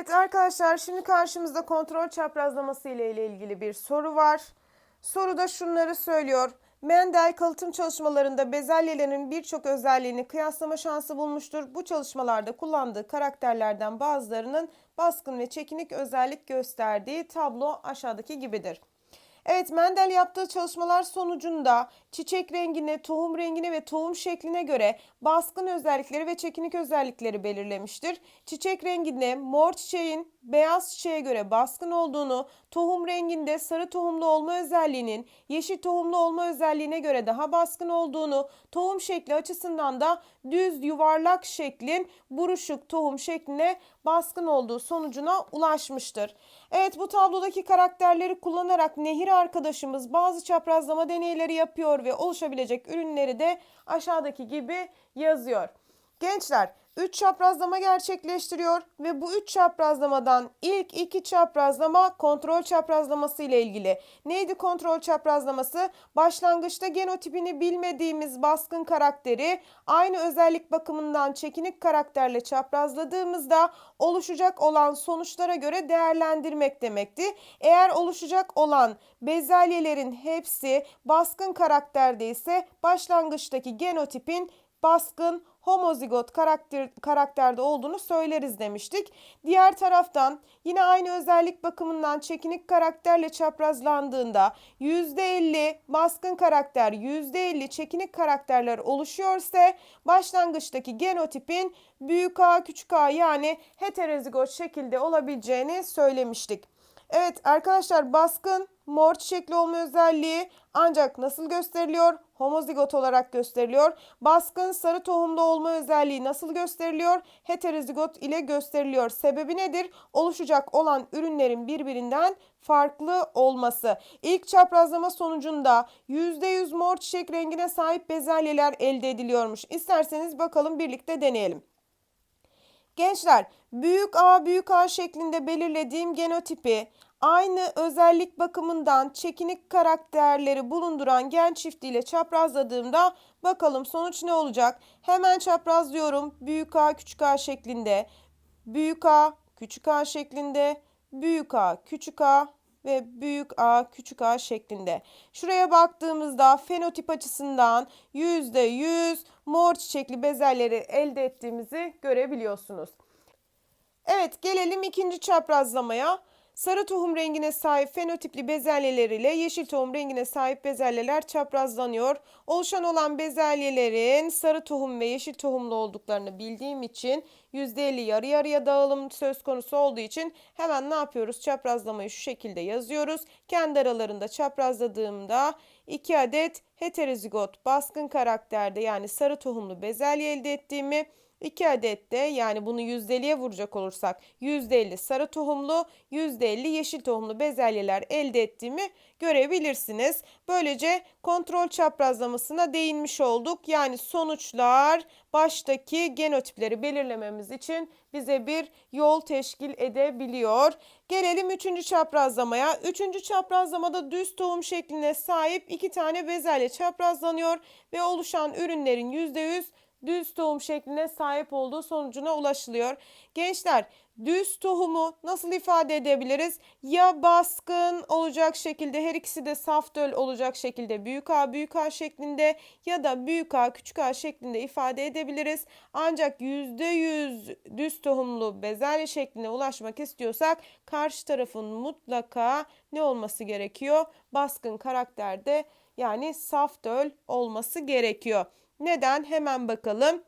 Evet arkadaşlar şimdi karşımızda kontrol çaprazlaması ile ilgili bir soru var. Soruda şunları söylüyor. Mendel kalıtım çalışmalarında bezelyelerin birçok özelliğini kıyaslama şansı bulmuştur. Bu çalışmalarda kullandığı karakterlerden bazılarının baskın ve çekinik özellik gösterdiği tablo aşağıdaki gibidir. Evet Mendel yaptığı çalışmalar sonucunda çiçek rengine, tohum rengine ve tohum şekline göre baskın özellikleri ve çekinik özellikleri belirlemiştir. Çiçek renginde mor çiçeğin beyaz çiçeğe göre baskın olduğunu, tohum renginde sarı tohumlu olma özelliğinin yeşil tohumlu olma özelliğine göre daha baskın olduğunu, tohum şekli açısından da düz yuvarlak şeklin buruşuk tohum şekline baskın olduğu sonucuna ulaşmıştır. Evet bu tablodaki karakterleri kullanarak Nehir arkadaşımız bazı çaprazlama deneyleri yapıyor ve oluşabilecek ürünleri de aşağıdaki gibi yazıyor. Gençler 3 çaprazlama gerçekleştiriyor ve bu 3 çaprazlamadan ilk 2 çaprazlama kontrol çaprazlaması ile ilgili. Neydi kontrol çaprazlaması? Başlangıçta genotipini bilmediğimiz baskın karakteri aynı özellik bakımından çekinik karakterle çaprazladığımızda oluşacak olan sonuçlara göre değerlendirmek demekti. Eğer oluşacak olan bezelyelerin hepsi baskın karakterde ise başlangıçtaki genotipin baskın homozigot karakter, karakterde olduğunu söyleriz demiştik. Diğer taraftan yine aynı özellik bakımından çekinik karakterle çaprazlandığında %50 baskın karakter %50 çekinik karakterler oluşuyorsa başlangıçtaki genotipin büyük A küçük A yani heterozigot şekilde olabileceğini söylemiştik. Evet arkadaşlar baskın mor çiçekli olma özelliği ancak nasıl gösteriliyor? Homozigot olarak gösteriliyor. Baskın sarı tohumlu olma özelliği nasıl gösteriliyor? Heterozigot ile gösteriliyor. Sebebi nedir? Oluşacak olan ürünlerin birbirinden farklı olması. İlk çaprazlama sonucunda %100 mor çiçek rengine sahip bezelyeler elde ediliyormuş. İsterseniz bakalım birlikte deneyelim. Gençler, büyük A büyük A şeklinde belirlediğim genotipi aynı özellik bakımından çekinik karakterleri bulunduran gen çiftiyle çaprazladığımda bakalım sonuç ne olacak? Hemen çaprazlıyorum. Büyük A küçük A şeklinde, büyük A küçük A şeklinde, büyük A küçük A ve büyük A küçük A şeklinde. Şuraya baktığımızda fenotip açısından %100 mor çiçekli bezelleri elde ettiğimizi görebiliyorsunuz. Evet gelelim ikinci çaprazlamaya. Sarı tohum rengine sahip fenotipli bezelyeler ile yeşil tohum rengine sahip bezelyeler çaprazlanıyor. Oluşan olan bezelyelerin sarı tohum ve yeşil tohumlu olduklarını bildiğim için %50 yarı yarıya dağılım söz konusu olduğu için hemen ne yapıyoruz? Çaprazlamayı şu şekilde yazıyoruz. Kendi aralarında çaprazladığımda 2 adet heterozigot baskın karakterde yani sarı tohumlu bezelye elde ettiğimi 2 adet de yani bunu %50'ye vuracak olursak %50 sarı tohumlu, %50 yeşil tohumlu bezelyeler elde ettiğimi görebilirsiniz. Böylece kontrol çaprazlamasına değinmiş olduk. Yani sonuçlar baştaki genotipleri belirlememiz için bize bir yol teşkil edebiliyor. Gelelim üçüncü çaprazlamaya. Üçüncü çaprazlamada düz tohum şekline sahip iki tane bezelye çaprazlanıyor ve oluşan ürünlerin %100 düz tohum şekline sahip olduğu sonucuna ulaşılıyor. Gençler düz tohumu nasıl ifade edebiliriz? Ya baskın olacak şekilde her ikisi de saf döl olacak şekilde büyük A büyük A şeklinde ya da büyük A küçük A şeklinde ifade edebiliriz. Ancak %100 düz tohumlu bezelye şekline ulaşmak istiyorsak karşı tarafın mutlaka ne olması gerekiyor? Baskın karakterde yani saf döl olması gerekiyor. Neden? Hemen bakalım.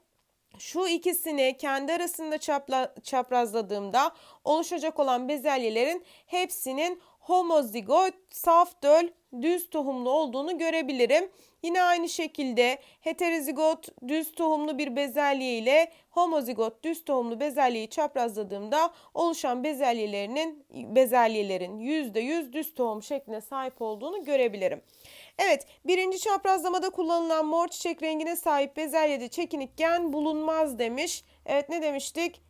Şu ikisini kendi arasında çapla, çaprazladığımda oluşacak olan bezelyelerin hepsinin homozigot, saf döl, düz tohumlu olduğunu görebilirim. Yine aynı şekilde heterozigot düz tohumlu bir bezelye ile homozigot düz tohumlu bezelyeyi çaprazladığımda oluşan bezelyelerinin bezelyelerin %100 düz tohum şekline sahip olduğunu görebilirim. Evet, birinci çaprazlamada kullanılan mor çiçek rengine sahip bezelyede çekinik gen bulunmaz demiş. Evet ne demiştik?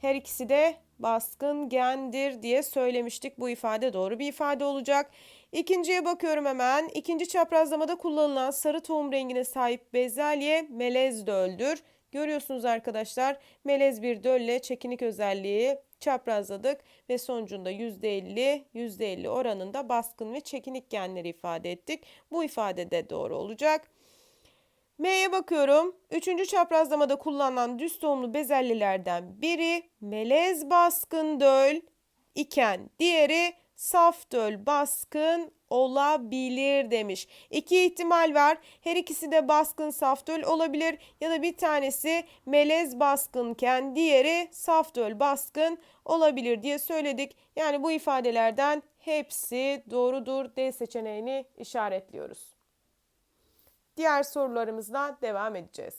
Her ikisi de baskın gendir diye söylemiştik. Bu ifade doğru bir ifade olacak. İkinciye bakıyorum hemen. İkinci çaprazlamada kullanılan sarı tohum rengine sahip bezelye melez döldür. Görüyorsunuz arkadaşlar melez bir dölle çekinik özelliği çaprazladık ve sonucunda %50, %50 oranında baskın ve çekinik genleri ifade ettik. Bu ifade de doğru olacak. M'ye bakıyorum. Üçüncü çaprazlamada kullanılan düz tohumlu bezelyelerden biri melez baskın döl iken diğeri saf döl baskın olabilir demiş. İki ihtimal var. Her ikisi de baskın saf döl olabilir ya da bir tanesi melez baskınken diğeri saf döl baskın olabilir diye söyledik. Yani bu ifadelerden hepsi doğrudur. D seçeneğini işaretliyoruz. Diğer sorularımızla devam edeceğiz.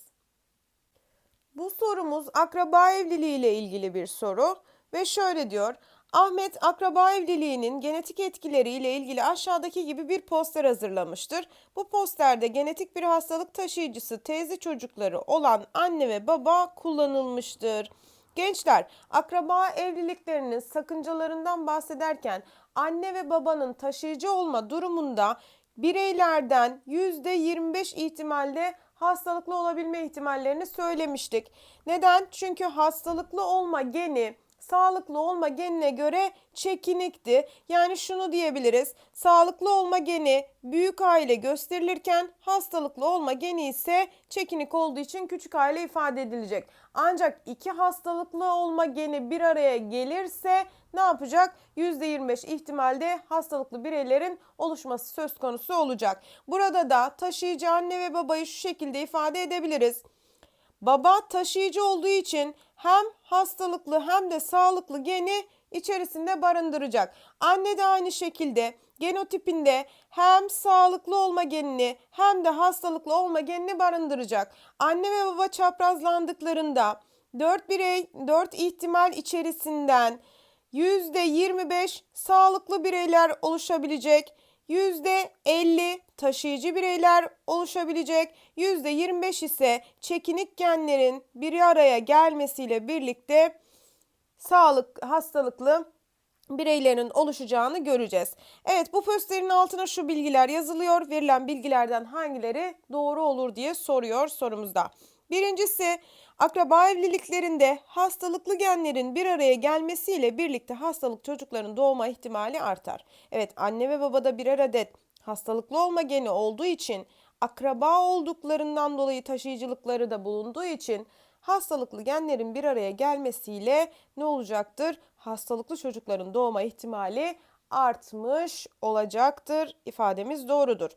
Bu sorumuz akraba evliliği ile ilgili bir soru ve şöyle diyor. Ahmet akraba evliliğinin genetik etkileri ile ilgili aşağıdaki gibi bir poster hazırlamıştır. Bu posterde genetik bir hastalık taşıyıcısı teyze çocukları olan anne ve baba kullanılmıştır. Gençler, akraba evliliklerinin sakıncalarından bahsederken anne ve babanın taşıyıcı olma durumunda bireylerden %25 ihtimalle hastalıklı olabilme ihtimallerini söylemiştik. Neden? Çünkü hastalıklı olma geni sağlıklı olma genine göre çekinikti. Yani şunu diyebiliriz. Sağlıklı olma geni büyük aile gösterilirken hastalıklı olma geni ise çekinik olduğu için küçük aile ifade edilecek. Ancak iki hastalıklı olma geni bir araya gelirse ne yapacak? %25 ihtimalde hastalıklı bireylerin oluşması söz konusu olacak. Burada da taşıyıcı anne ve babayı şu şekilde ifade edebiliriz. Baba taşıyıcı olduğu için hem hastalıklı hem de sağlıklı geni içerisinde barındıracak. Anne de aynı şekilde genotipinde hem sağlıklı olma genini hem de hastalıklı olma genini barındıracak. Anne ve baba çaprazlandıklarında 4 birey 4 ihtimal içerisinden %25 sağlıklı bireyler oluşabilecek. %50 taşıyıcı bireyler oluşabilecek. %25 ise çekinik genlerin bir araya gelmesiyle birlikte sağlık hastalıklı bireylerin oluşacağını göreceğiz. Evet bu posterin altına şu bilgiler yazılıyor. Verilen bilgilerden hangileri doğru olur diye soruyor sorumuzda. Birincisi akraba evliliklerinde hastalıklı genlerin bir araya gelmesiyle birlikte hastalık çocukların doğma ihtimali artar. Evet anne ve babada birer adet hastalıklı olma geni olduğu için akraba olduklarından dolayı taşıyıcılıkları da bulunduğu için hastalıklı genlerin bir araya gelmesiyle ne olacaktır? Hastalıklı çocukların doğma ihtimali artmış olacaktır. İfademiz doğrudur.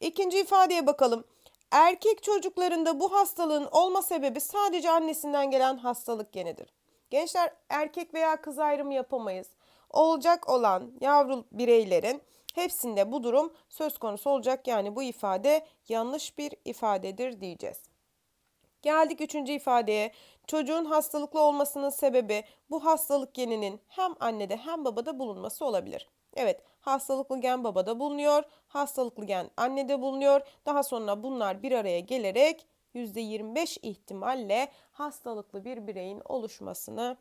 İkinci ifadeye bakalım. Erkek çocuklarında bu hastalığın olma sebebi sadece annesinden gelen hastalık genidir. Gençler erkek veya kız ayrımı yapamayız. Olacak olan yavru bireylerin hepsinde bu durum söz konusu olacak. Yani bu ifade yanlış bir ifadedir diyeceğiz. Geldik üçüncü ifadeye. Çocuğun hastalıklı olmasının sebebi bu hastalık geninin hem annede hem babada bulunması olabilir. Evet, hastalıklı gen babada bulunuyor, hastalıklı gen annede bulunuyor. Daha sonra bunlar bir araya gelerek %25 ihtimalle hastalıklı bir bireyin oluşmasını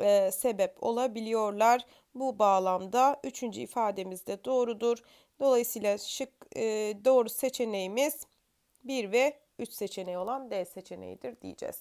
e, sebep olabiliyorlar. Bu bağlamda üçüncü ifademiz de doğrudur. Dolayısıyla şık e, doğru seçeneğimiz 1 ve 3 seçeneği olan D seçeneğidir diyeceğiz.